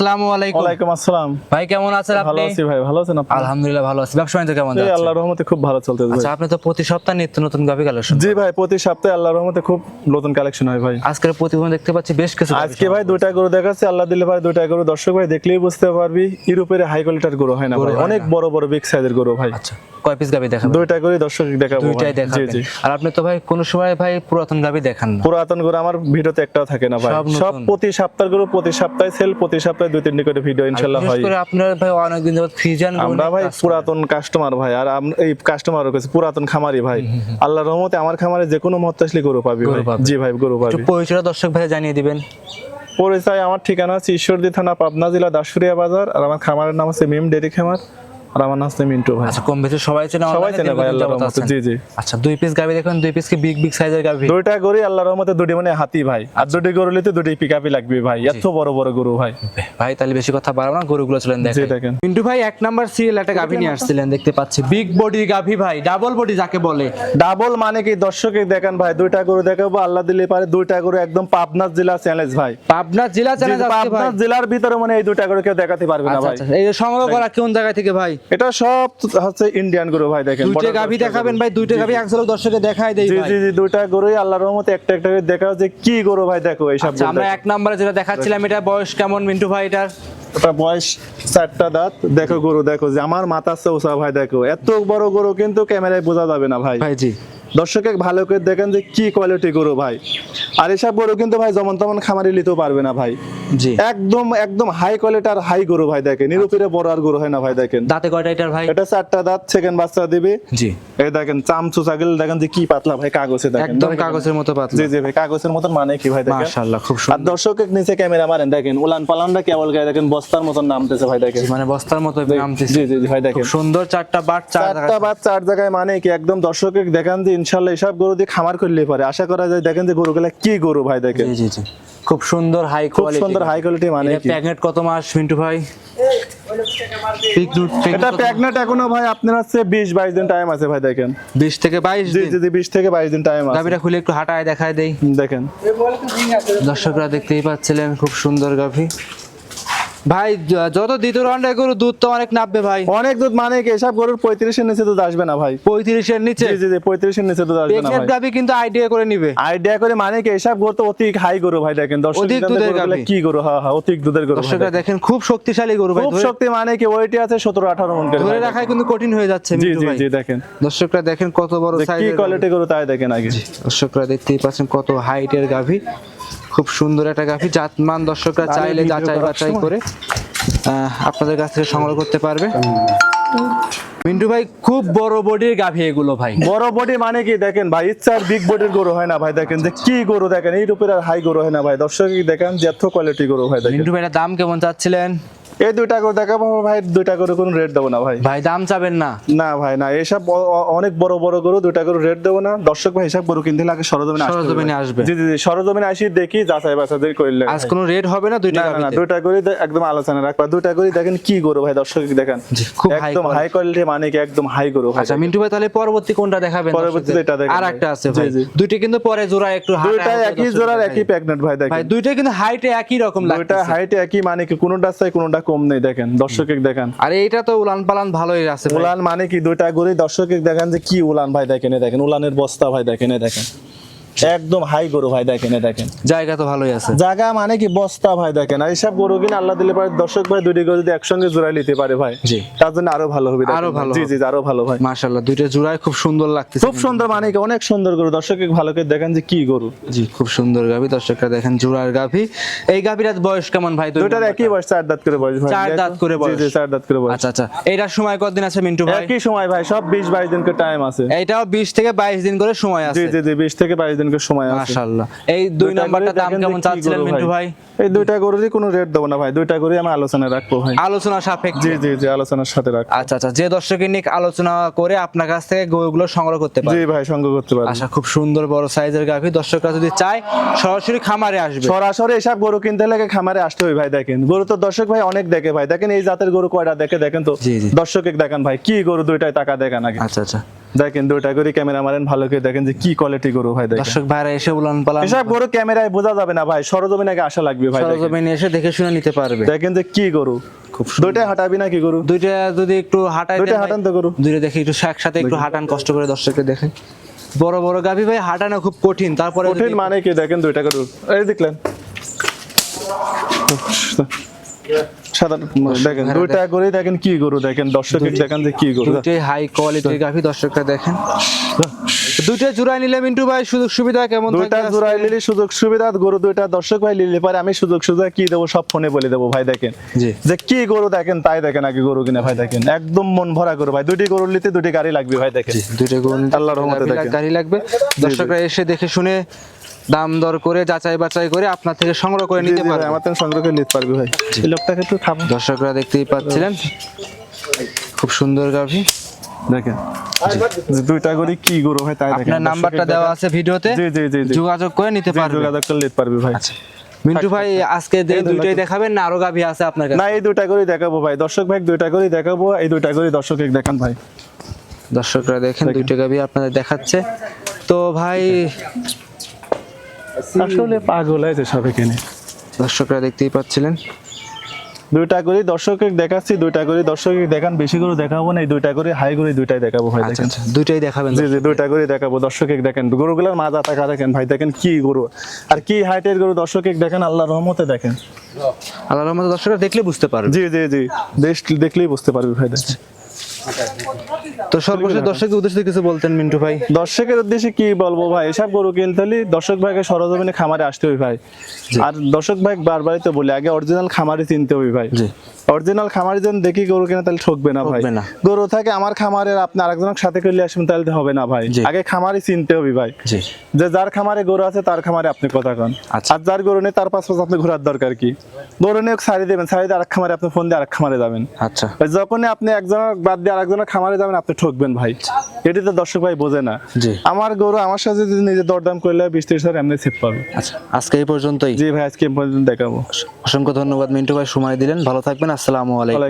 আসসালামু আলাইকুম। ওয়ালাইকুম আসসালাম। ভাই কেমন আছেন ভালো আছি ভাই ভালো আছেন আপনি? আলহামদুলিল্লাহ ভালো আছি। ব্যবসা বাণিজ্য কেমন যাচ্ছে? আল্লাহর রহমতে খুব ভালো চলতেছে আচ্ছা আপনি তো প্রতি সপ্তাহে নিত্য নতুন গাভি কালেকশন জি ভাই প্রতি সপ্তাহে আল্লাহর রহমতে খুব নতুন কালেকশন হয় ভাই। আজকের প্রতিবেদন দেখতে পাচ্ছি বেশ কিছু আজকে ভাই দুইটা গরু দেখাচ্ছে আল্লাহ দিলে ভাই দুইটা গরু দর্শক ভাই দেখলেই বুঝতে পারবি ইউরোপের হাই কোয়ালিটির গরু হয় না ভাই। অনেক বড় বড় বিগ সাইজের গরু ভাই। আচ্ছা। কয় পিস গাভি দেখাবেন? দুইটা গরু দর্শক দেখাবো দুইটাই দেখাবেন। আর আপনি তো ভাই কোনো সময় ভাই পুরাতন গাভি দেখান না। পুরাতন গরু আমার ভিডিওতে একটাও থাকে না ভাই। সব প্রতি সপ্তাহ গরু প্রতি সপ্তাহে সেল প্রতি সপ্তাহে দুই তিনটি করে ভিডিও ইনশাল্লাহ বিশেষ হয়। করে আপনার ভাই যাবত ফ্রিজান আমরা ভাই পুরাতন কাস্টমার ভাই। আর এই কাস্টমার কাছে পুরাতন খামারি ভাই। আল্লাহর রহমতে আমার খামারে যে কোনো মুহূর্তে আসলে গরু পাবে। জি ভাই গরু পাবি। পরিচয় দর্শক ভাই জানিয়ে দিবেন। পরিচয় আমার ঠিকানা হচ্ছে ঈশ্বরদী থানা পাবনা জেলা দাসুরিয়া বাজার। আর আমার খামারের নাম হচ্ছে মিম ডেরি খামার। আর আমার নাম মিন্টু ভাই। আচ্ছা কম বেশি সবাই চেনে সবাই চেনে ভাই আল্লাহর রহমতে। জি জি। আচ্ছা দুই পিস গাভি দেখুন দুই পিস কি বিগ বিগ সাইজের গাভি? দুইটা গরু আল্লাহর রহমতে দুটি মানে হাতি ভাই। আর দুটি গরু নিতে দুটি পিকআপই লাগবে ভাই। এত বড় বড় গরু ভাই। ভাই তাহলে বেশি কথা বাড়াবো না গরুগুলো চলেন জি দেখেন দেখেন। পিন্টু ভাই এক নাম্বার সিরিয়াল একটা গাভি নিয়ে আসছিলেন দেখতে পাচ্ছি। বিগ বডি গাভি ভাই ডাবল বডি যাকে বলে। ডাবল মানে কি? দর্শকে দেখেন ভাই দুইটা গরু দেখাবো আল্লাহ দিলে পারে দুইটা গরু একদম পাবনা জেলা চ্যালেঞ্জ ভাই। পাবনা জেলা চ্যালেঞ্জ পাবনা জেলার ভিতরে মানে এই দুইটা গরু কেউ দেখাতে পারবে না আচ্ছা ভাই। আচ্ছা এই সংগ্রহ করা কোন জায়গা থেকে ভাই? এটা সব হচ্ছে ইন্ডিয়ান গরু ভাই দেখেন দুইটা গাভি দেখাবেন ভাই দুইটা গাভি একসাথে দর্শকে দেখাই দেই ভাই। জি জি দুইটা গরুই আল্লাহর রহমতে একটা একটা করে দেখাও যে কি গরু ভাই দেখো এই সব আমরা এক নম্বরে যেটা দেখাচ্ছিলাম এটা বয়স কেমন মিন্টু ভাই এটার? এটা বয়স চারটা দাঁত। দেখো গরু দেখো যে আমার মাথা চৌসা ভাই দেখো। এত বড় গরু কিন্তু ক্যামেরায় বোঝা যাবে না ভাই। ভাই জি। দর্শকে ভালো করে দেখেন যে কি কোয়ালিটি গরু ভাই। আর এসব গরু কিন্তু ভাই যেমন তেমন খামারি নিতেও পারবে না ভাই। জি। একদম একদম হাই কোয়ালিটি আর হাই গরু ভাই দেখেন। নিরুপিরে বড় আর গরু হয় না ভাই দেখেন। দাঁতে কয়টা এটার ভাই? এটা চারটা দাঁত সেকেন্ড বাচ্চা দিবে। জি। এই দেখেন চামচু ছাগল দেখেন যে কি পাতলা ভাই কাগজে দেখেন। একদম কাগজের মতো পাতলা। জি জি ভাই কাগজের মতন মানে কি ভাই দেখেন? মাশাআল্লাহ খুব সুন্দর। আর দর্শকের নিচে ক্যামেরা মারেন দেখেন উলান পালানটা কেবল গায়ে দেখেন বস্তার মতন নামতেছে ভাই দেখেন। মানে বস্তার মতো নামতেছে। জি জি ভাই দেখেন। সুন্দর চারটা বাট চার চারটা বাদ চার জায়গায় মানে কি একদম দর্শকের দেখেন যে ইনশাল্লাহ এসব গরু দিয়ে খামার করলে পারে। আশা করা যায় দেখেন যে গরুগুলা কি গরু ভাই দেখেন। জি জি জি। খুব সুন্দর হাই খুব কোয়ালিটি সুন্দর হাই কোয়ালিটি মানে কি? প্যাকেট কত মাস মিন্টু ভাই? এটা প্রেগনেন্ট এখনও ভাই আপনার হচ্ছে বিশ বাইশ দিন টাইম আছে ভাই দেখেন। 20 থেকে 22 জি দিন? জি জি বিশ থেকে বাইশ দিন টাইম আছে। গাভিটা খুলে একটু হাঁটায় দেখায় দেই। দেখেন। দর্শকরা দেখতেই পাচ্ছিলেন খুব সুন্দর গাভি। ভাই যত দ্বিতীয় রাউন্ডে গরু দুধ তো অনেক নামবে ভাই। অনেক দুধ মানে কি এসব গরুর পঁয়ত্রিশের নিচে দুধ আসবে না ভাই। পঁয়ত্রিশের নিচে? জি জি পঁয়ত্রিশের নিচে দুধ আসবে না ভাই। কিন্তু আইডিয়া করে নিবে। আইডিয়া করে মানে কি এসব গরু তো অতি হাই গরু ভাই দেখেন দর্শক অধিক দুধের কি গরু হ্যাঁ হ্যাঁ অধিক দুধের গরু দর্শকরা দেখেন। খুব শক্তিশালী গরু ভাই খুব শক্তি মানে কি ওইটি আছে সতেরো আঠারো মন করে ধরে রাখাই কিন্তু কঠিন হয়ে যাচ্ছে দেখেন। জি জি জি দেখেন। দর্শকরা দেখেন কত বড় যে কি কোয়ালিটি গরু। তাই দেখেন আগে। দর্শকরা দেখতেই পাচ্ছেন কত হাইটের গাভি। খুব সুন্দর একটা গাভি জাতমান দর্শকরা চাইলে যাচাই বাছাই করে আপনাদের কাছ থেকে সংগ্রহ করতে পারবে। মিন্টু ভাই খুব বড় বডির গাভি এগুলো ভাই। বড় বডি মানে কি? দেখেন ভাই ইচ্ছার বিগ বডির গরু হয় না ভাই দেখেন যে কি গরু দেখেন এই রূপের আর হাই গরু হয় না ভাই। দর্শক দেখেন যে এত কোয়ালিটি গরু ভাই দেখেন। মিন্টু ভাইয়ের দাম কেমন চাচ্ছিলেন? এই দুইটা গরু দেখাবো ভাই দুইটা গরু কোনো রেট দেবো না ভাই। ভাই দাম চাবেন না। না ভাই না এসব অনেক বড় বড় গরু দুইটা গরু রেট দেবো না। দর্শক ভাই গরু কিনতে আগে সরজমিনে সরজমিনে আসবে। জি জি জি সরজমিনে আসি দেখি যাচাই বাছাই করলে আজ কোনো রেট হবে না দুইটা না দুইটা গরু একদম আলোচনা রাখবা। দুইটা গরু দেখেন কি গরু ভাই দর্শক দেখেন। একদম হাই কোয়ালিটি মানে কি একদম হাই গরু ভাই। আচ্ছা মিন্টু ভাই তাহলে পরবর্তী কোনটা দেখাবেন? পরবর্তীতে এটা আর একটা আছে ভাই। দুইটা কিন্তু পরে জোড়া একটু দুইটা একই একই প্রেগনেন্ট ভাই দেখেন। ভাই দুইটা কিন্তু হাইটে একই রকম দুইটা লাগতেছে। হাইট একই মানে কি কোনোটা চাই কোনোটা কম নেই দেখেন দর্শকে দেখেন। আর এইটা তো উলান পালান ভালোই আছে উলান মানে কি? দুইটা গরি দর্শকে দেখেন যে কি উলান ভাই দেখেন দেখেন উলানের বস্তা ভাই দেখেন দেখেন। একদম হাই গরু ভাই দেখেন দেখেন। জায়গা তো ভালোই আছে। জায়গা মানে কি বস্তা ভাই দেখেন। আর এইসব গরু কিনা আল্লাহ দিলে পারে দর্শক ভাই দুইটি গরু যদি একসঙ্গে জোড়াই নিতে পারে ভাই জি। তার জন্য আরও ভালো হবে আরও ভালো জি জি জি, আরও ভালো ভাই। মাশাআল্লাহ দুইটা জোড়ায় খুব সুন্দর লাগতেছে। খুব সুন্দর মানে কি অনেক সুন্দর গরু। দর্শকে ভালো করে দেখেন যে কি গরু। জি খুব সুন্দর গাভি। দর্শকরা দেখেন জোড়ার গাভি। এই গাভিটার বয়স কেমন ভাই? দুই দুইটার একই বয়স চার দাঁত করে বয়স ভাই। চার দাঁত করে জি বয়স। জি চার দাঁত করে বয়স। আচ্ছা আচ্ছা। এইটার সময় কতদিন আছে মিন্টু ভাই? একই সময় ভাই সব বিশ বাইশ দিন করে টাইম আছে। এটাও 20 থেকে 22 দিন করে সময় আছে। জি জি বিশ থেকে বাইশ দিন করে সময় আছে। মাশাআল্লাহ। এই দুই নাম্বারটা দাম কেমন চাচ্ছিলেন মিন্টু ভাই? এই দুইটা গরুরই কোনো রেট দেবো না ভাই। দুইটা গরুই আমি আলোচনা রাখব ভাই। আলোচনা সাপেক্ষে। জি জি জি আলোচনার সাথে রাখ আচ্ছা আচ্ছা যে দর্শকের নিয়ে আলোচনা করে আপনার কাছ থেকে গরুগুলো সংগ্রহ করতে পারে। জি ভাই সঙ্গ করতে পারি আচ্ছা খুব সুন্দর বড় সাইজের গাভী। দর্শকরা যদি চায় সরাসরি খামারে আসবে। সরাসরি এসব গরু কিনতে লাগে খামারে আসতে হবে ভাই দেখেন। গরু তো দর্শক ভাই অনেক দেখে ভাই। দেখেন এই জাতের গরু কয়টা দেখে দেখেন তো। দর্শক দেখেন ভাই কি গরু দুইটাই টাকা দেখেন আগে। আচ্ছা আচ্ছা। দেখেন দুইটা করে ক্যামেরা মারেন ভালো করে দেখেন যে কি কোয়ালিটি গরু ভাই দেখেন। দর্শক ভাইরা এসে উলান পালান এসব গরু ক্যামেরায় বোঝা যাবে না ভাই সরজমিনে আগে আসা লাগবে ভাই। সরজমিনে এসে দেখে শুনে নিতে পারবে। দেখেন যে কি গরু। খুব দুইটা হাঁটাবি নাকি গরু? দুইটা যদি একটু হাঁটাই দুইটা হাঁটান তো গরু। দুইটা দেখে একটু একসাথে একটু হাঁটান কষ্ট করে দর্শককে দেখেন বড় বড় গাভী ভাই হাঁটানো খুব কঠিন তারপরে কঠিন মানে কি? দেখেন দুইটা গরু। এই দেখলেন। সাধারণ দেখেন দুইটা গরু দেখেন কি গরু দেখেন দর্শক দেখেন যে কি গরু। দুইটাই হাই কোয়ালিটির গাভী দর্শকরা দেখেন। দুইটা জোড়াই নিলে মিন্টু ভাই সুযোগ সুবিধা কেমন দুইটা থাকবে নিলে সুযোগ সুবিধা গরু দুইটা দর্শক ভাই নিলে পারে আমি সুযোগ সুবিধা কি দেবো সব ফোনে বলে দেবো ভাই দেখেন। যে কি গরু দেখেন তাই দেখেন আগে গরু কিনে ভাই দেখেন। একদম মন ভরা গরু ভাই। দুটি গরু নিতে দুটি গাড়ি লাগবে ভাই দেখেন। জি দুইটা গরু নিতে আল্লাহর রহমতে দেখেন। গাড়ি লাগবে। দর্শকরা এসে দেখে শুনে দাম দর করে যাচাই বাছাই করে আপনার থেকে সংগ্রহ করে নিতে পারবে। আমার তো সংগ্রহ করে নিতে পারবে ভাই। এই লোকটাকে খাব দর্শকরা দেখতেই পাচ্ছিলেন। খুব সুন্দর গাভী। দেখেন। দুইটা গরু কি গরু ভাই তাই দেখেন। আপনার নাম্বারটা দেওয়া আছে ভিডিওতে। জি জি জি যোগাযোগ করে নিতে পারবে। যোগাযোগ করলে পারবে ভাই। আচ্ছা। মিন্টু ভাই আজকে যে এই দুইটাই দেখাবেন না আরও গাভী আছে আপনার কাছে? না এই দুইটা করে দেখাবো ভাই। দর্শক ভাই দুইটা করে দেখাবো এই দুইটা করে দর্শক দেখান ভাই। দর্শকরা দেখেন দুইটা গাভী আপনাদের দেখাচ্ছে। তো ভাই আসলে পাগল হয়েছে সব এখানে দর্শকরা দেখতেই পাচ্ছিলেন। দুইটা করে দর্শককে দেখাচ্ছি দুইটা করে দর্শককে দেখান বেশি করে দেখাবো না এই দুইটা করে হাই করে দুইটাই দেখাবো ভাই আচ্ছা দেখেন। আচ্ছা দুইটাই দেখাবেন জি জি দুইটা করে দেখাবো দর্শককে দেখেন গরুগুলোর মাজা টাকা দেখেন ভাই দেখেন কি গরু। আর কি হাইটের গরু দর্শককে দেখেন আল্লাহ রহমতে দেখেন। আল্লাহ রহমতে দর্শকরা দেখলে বুঝতে পারবে। জি জি জি দেখলেই বুঝতে পারবে ভাই দেখেন। তো সর্বশেষ দর্শকের উদ্দেশ্যে কিছু বলতেন মিন্টু ভাই। দর্শকের উদ্দেশ্যে কি বলব ভাই? এসব গরু কিনতে হলে দর্শক ভাইকে সরজমিনে খামারে আসতে হবে ভাই। আর দর্শক ভাই বারবারই তো বলি আগে অরিজিনাল খামারে চিনতে হবে ভাই। অরিজিনাল খামারে যেন দেখি গরু কিনা তাহলে ঠকবে না ভাই। গরু থাকে আমার খামারের আপনি আরেকজনের সাথে করলে আসবেন তাহলে হবে না ভাই। আগে খামারে চিনতে হবে ভাই। যে যার খামারে গরু আছে তার খামারে আপনি কথা কন। আচ্ছা। আর যার গরু নেই তার পাশ পাশ আপনি ঘোরার দরকার কি? গরু নিয়ে সারি দেবেন সারি দিয়ে আরেক খামারে আপনি ফোন দিয়ে আরেক খামারে যাবেন। আচ্ছা। যখনই আপনি একজনের বাদ দিয়ে আরেকজনের খামারে যাবেন আপনি ঠকবেন ভাই। এটি তো দর্শক ভাই বোঝে না। আমার গরু আমার সাথে যদি নিজে দরদাম করলে বিশ ত্রিশ হাজার এমনি ছিপ পাবে। আচ্ছা আজকে এই পর্যন্তই। জি ভাই আজকে পর্যন্ত দেখাবো। অসংখ্য ধন্যবাদ মিন্টু ভাই সময় দিলেন। ভালো থাকবেন আসসালামু আলাইকুম।